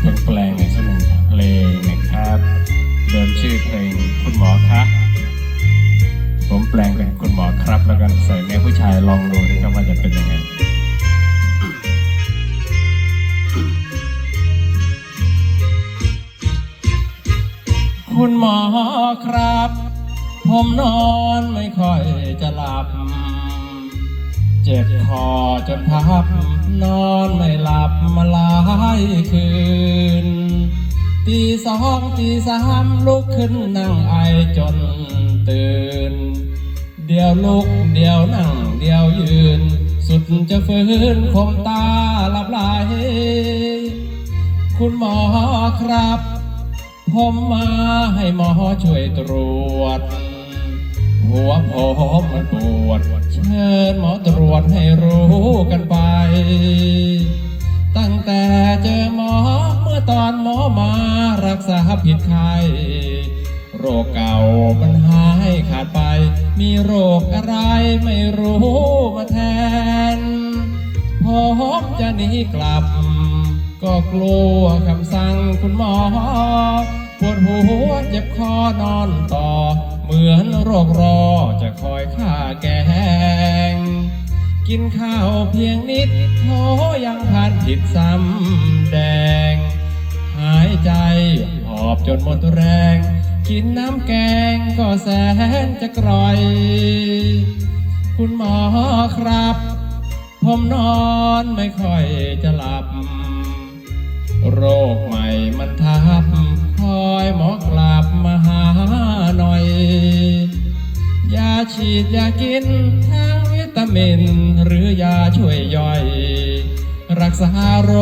เพลงแปลงในสักหนึ่งเพลงนะครับ เดิมชื่อเพลงคุณหมอคะผมแปลงเป็นคุณหมอครับ แล้วก็ใส่แม่ผู้ชายลองดูนะครับว่าจะเป็นยังไงคุณหมอครับ ผมนอนไม่ค่อยจะหลับ เจ็บคอจนพับ นอนไม่หลับมาหลายคืน องตีสามลุกขึ้นนั่งไอจนตื่น เดี๋ยวลุกเดี๋ยวนั่ง เดี๋ยวยืน สุดจะฟื้นคมตาหลับไหลคุณหมอครับ ผมมาให้หมอช่วยตรวจ หัวผมมันปวด เชิญหมอตรวจให้รู้กันไป รักษาผิดไข้โรคเก่ามันหายขาดไป มีโรคอะไรไม่รู้มาแทนผมจะหนีกลับ ก็กลัวคำสั่งคุณหมอ ปวดหัวเจ็บคอนอนต่อ เหมือนโรครอจะคอยฆ่าแกง กินข้าวเพียงนิดโถยังผ่านผิดซ้ำแดง หายใจ หอบจนหมดแรง กินน้ำแกงก็แสนจะกร่อย คุณหมอครับ ผมนอนไม่ค่อยจะหลับ โรคใหม่มันทับคอยหมอกลับมาหาหน่อย ยาฉีดยากินทั้งวิตามิน หรือยาช่วยย่อย รักษาโร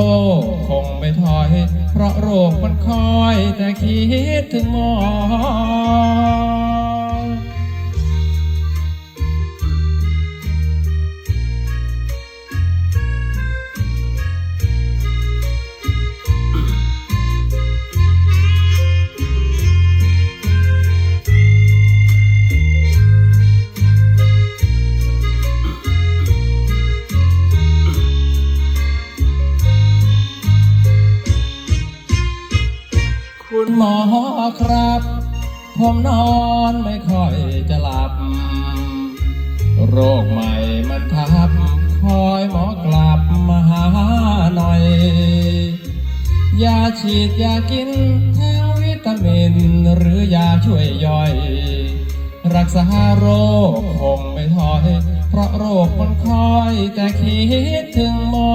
คคงไม่ถอย เพราะโรคมันคอยแต่คิดถึงหมอ คุณหมอครับ ผมนอนไม่ค่อยจะหลับ โรคใหม่มันทับ คอยหมอกลับมาหาหน่อย ยาฉีดยากินทั้งวิตามินหรือยาช่วยย่อย รักษาโรคคงไม่ถอย เพราะโรคมันคอยแต่คิดถึงหมอ